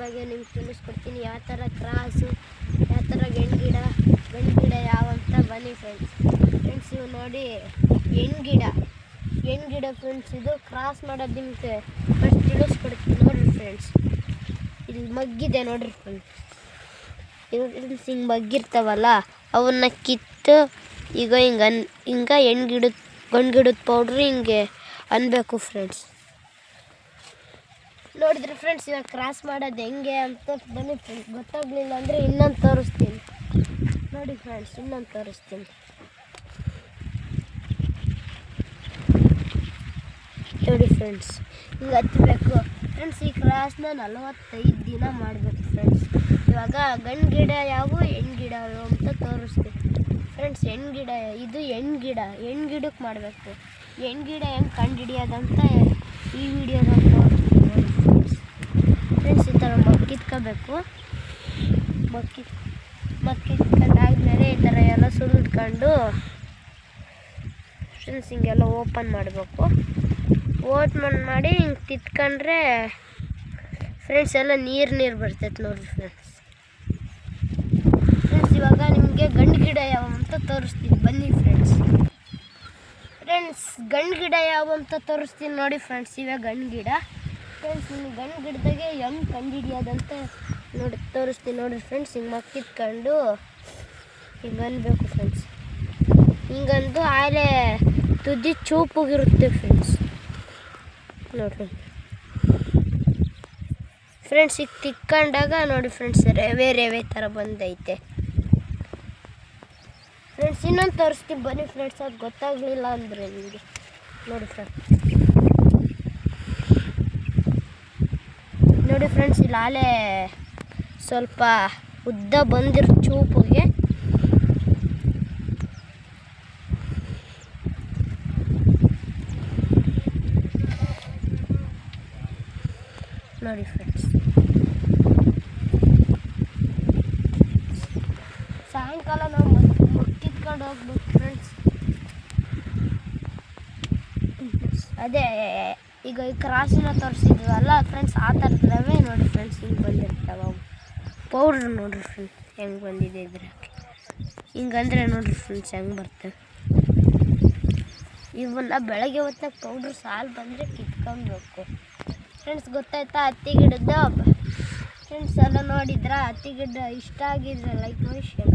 ಬಗ್ಗೆ ನಿಮ್ಗೆ ತಿಳಿಸ್ಕೊಡ್ತೀನಿ. ಯಾವ ಥರ ಕ್ರಾಸು, ಯಾವ ಥರ ಗಂಡು ಗಿಡ ಯಾವ ಅಂತ ಬನ್ನಿ ಫ್ರೆಂಡ್ಸ್ ಫ್ರೆಂಡ್ಸ್ ಇವು ನೋಡಿ ಗಿಡ. ಹೆಣ್ಣು ಗಿಡ ಫ್ರೆಂಡ್ಸ್ ಇದು ಕ್ರಾಸ್ ಮಾಡೋದು ನಿಮಗೆ ಫಸ್ಟ್ ತಿಳಿಸ್ಕೊಡ್ತೀನಿ ನೋಡಿರಿ ಫ್ರೆಂಡ್ಸ್ ಇಲ್ಲಿ ಮಗ್ಗಿದೆ ನೋಡಿರಿ ಫ್ರೆಂಡ್ಸ್ ಇವು ಫ್ರೆಂಡ್ಸ್ ಹಿಂಗೆ ಮಗ್ಗಿರ್ತಾವಲ್ಲ, ಅವನ್ನ ಕಿತ್ತು ಈಗ ಹಿಂಗೆ ಅನ್ ಹಿಂಗೆ ಹೆಣ್ಣು ಗಿಡದ ಗಂಡು ಗಿಡದ ಪೌಡ್ರ್ ಹಿಂಗೆ ಅನ್ಬೇಕು ಫ್ರೆಂಡ್ಸ್ ನೋಡಿದ್ರೆ ಫ್ರೆಂಡ್ಸ್ ಇವಾಗ ಕ್ರಾಸ್ ಮಾಡೋದು ಹೆಂಗೆ ಅಂತ ಬನ್ನಿ ಫ್ರೆಂಡ್ಸ್ ಗೊತ್ತಾಗಲಿಲ್ಲ ಅಂದರೆ ಇನ್ನೊಂದು ತೋರಿಸ್ತೀನಿ. ನೋಡಿ ಫ್ರೆಂಡ್ಸ್ ಇನ್ನೊಂದು ತೋರಿಸ್ತೀನಿ. ನೋಡಿ ಫ್ರೆಂಡ್ಸ್ ಹಿಂಗೆ ಹತ್ತಬೇಕು ಫ್ರೆಂಡ್ಸ್ ಈ ಕ್ರಾಸ್ನ ನಲವತ್ತೈದು ದಿನ ಮಾಡಬೇಕು ಫ್ರೆಂಡ್ಸ್ ಇವಾಗ ಗಂಡು ಗಿಡ ಯಾವು ಹೆಣ್ಣು ಗಿಡ ಅಂತ ತೋರಿಸ್ತೀನಿ. ಫ್ರೆಂಡ್ಸ್ ಹೆಣ್ಣು ಗಿಡ, ಇದು ಹೆಣ್ಣು ಗಿಡ ಹೆಣ್ಣು ಗಿಡಕ್ಕೆ ಮಾಡಬೇಕು. ಹೆಣ್ಣು ಗಿಡ ಹೆಂಗೆ ಕಂಡು ಹಿಡಿಯೋದಂತ ಈ ವಿಡಿಯೋದಲ್ಲಿ ತೋರಿಸ್ತೀನಿ ನೋಡಿ ಫ್ರೆಂಡ್ಸ್ ಫ್ರೆಂಡ್ಸ್ ಈ ಥರ ಮಕ್ಕಿತ್ಕೋಬೇಕು ಮಕ್ಕಿ ಮಕ್ಕಿಟ್ಕೊಂಡಾದ್ಮೇಲೆ ಈ ಥರ ಎಲ್ಲ ಸುಲಿದ್ಕೊಂಡು ಫ್ರೆಂಡ್ಸ್ ಹಿಂಗೆಲ್ಲ ಓಪನ್ ಮಾಡಬೇಕು. ಓಪನ್ ಮಾಡಿ ಹಿಂಗೆ ತಿತ್ಕೊಂಡ್ರೆ ಫ್ರೆಂಡ್ಸ್ ಎಲ್ಲ ನೀರು ನೀರು ಬರ್ತೈತೆ ನೋಡಿರಿ ಫ್ರೆಂಡ್ಸ್ ಫ್ರೆಂಡ್ಸ್ ಇವಾಗ ನಿಮಗೆ ಗಂಡು, ಗಿಡ ಯಾವ ಅಂತ ತೋರಿಸ್ತೀನಿ. ಬನ್ನಿ ಫ್ರೆಂಡ್ಸ್ ಫ್ರೆಂಡ್ಸ್ ಗಂಡು, ಗಿಡ ಯಾವ ಅಂತ ತೋರಿಸ್ತೀನಿ ನೋಡಿ ಫ್ರೆಂಡ್ಸ್ ಇವಾಗ ಗಂಡು, ಗಿಡ. ಫ್ರೆಂಡ್ಸ್ ನಿಮ್ಗೆ ಗಂಡು ಗಿಡದಾಗೆ ಹೆಂಗೆ ಕಂಡುಹಿಡಿಯೋದಂತ ನೋಡಿ ತೋರಿಸ್ತೀನಿ ನೋಡಿ ಫ್ರೆಂಡ್ಸ್ ಹಿಂಗೆ ಮಕ್ಕಿತ್ಕೊಂಡು ಹಿಂಗೆ ಅನ್ಬೇಕು ಫ್ರೆಂಡ್ಸ್ ಹಿಂಗಂದು ಆಲೆ ತುದಿ ಚೂಪುಗಿರುತ್ತೆ ಫ್ರೆಂಡ್ಸ್ ನೋಡಿ ಫ್ರೆಂಡ್ಸ್ ಈಗ ತಿಕ್ಕೊಂಡಾಗ ನೋಡಿ ಫ್ರೆಂಡ್ಸ್ ರೇವೆ ರೇವೆ ಥರ ಬಂದೈತೆ. ಫ್ರೆಂಡ್ಸ್ ಇನ್ನೊಂದು ತೋರಿಸ್ತೀನಿ ಬನ್ನಿ ಫ್ರೆಂಡ್ಸ್ ಅದು ಗೊತ್ತಾಗಲಿಲ್ಲ ಅಂದರೆ ನಿಮಗೆ. ನೋಡಿ ಫ್ರೆಂಡ್ಸ್ ನೋಡಿ ಫ್ರೆಂಡ್ಸ್ ಇಲ್ಲಿ ಆಲೆ ಸ್ವಲ್ಪ ಉದ್ದ ಬಂದಿರೋ ಚೂಪಿಗೆ ನೋಡಿ ಫ್ರೆಂಡ್ಸ್ ಸಾಯಂಕಾಲ ನಾವು ಮುಟ್ಟಿದ್ಕೊಂಡು ಹೋಗ್ಬೇಕು ಫ್ರೆಂಡ್ಸ್ ಅದೇ ಈಗ ಈ ಕ್ರಾಸಿನ ತೋರಿಸಿದ್ವಲ್ಲ ಫ್ರೆಂಡ್ಸ್ ಆ ಥರದವೇ ನೋಡಿ ಫ್ರೆಂಡ್ಸ್ ಹಿಂಗೆ ಬಂದಿರ್ತಾವ. ಅವು ಪೌಡ್ರ್ ನೋಡ್ರಿ ಫ್ರೆಂಡ್ಸ್ ಹೆಂಗೆ ಬಂದಿದೆ ಇದ್ರಾಗೆ ಹಿಂಗಂದ್ರೆ ನೋಡ್ರಿ ಫ್ರೆಂಡ್ಸ್ ಹೆಂಗೆ ಬರ್ತವೆ ಇವನ್ನ ಬೆಳಗ್ಗೆ ಹೊತ್ತಾಗ ಪೌಡ್ರ್ ಸಾಲು ಬಂದರೆ ಕಿತ್ಕೊಬೇಕು ಫ್ರೆಂಡ್ಸ್ ಗೊತ್ತಾಯ್ತಾ ಹತ್ತಿ ಗಿಡದ ಫ್ರೆಂಡ್ಸ್ ಎಲ್ಲ ನೋಡಿದ್ರೆ? ಹತ್ತಿ ಗಿಡ ಇಷ್ಟ ಆಗಿದ್ರೆ ಲೈಕ್ ಮಾಡಿ ಶೇರ್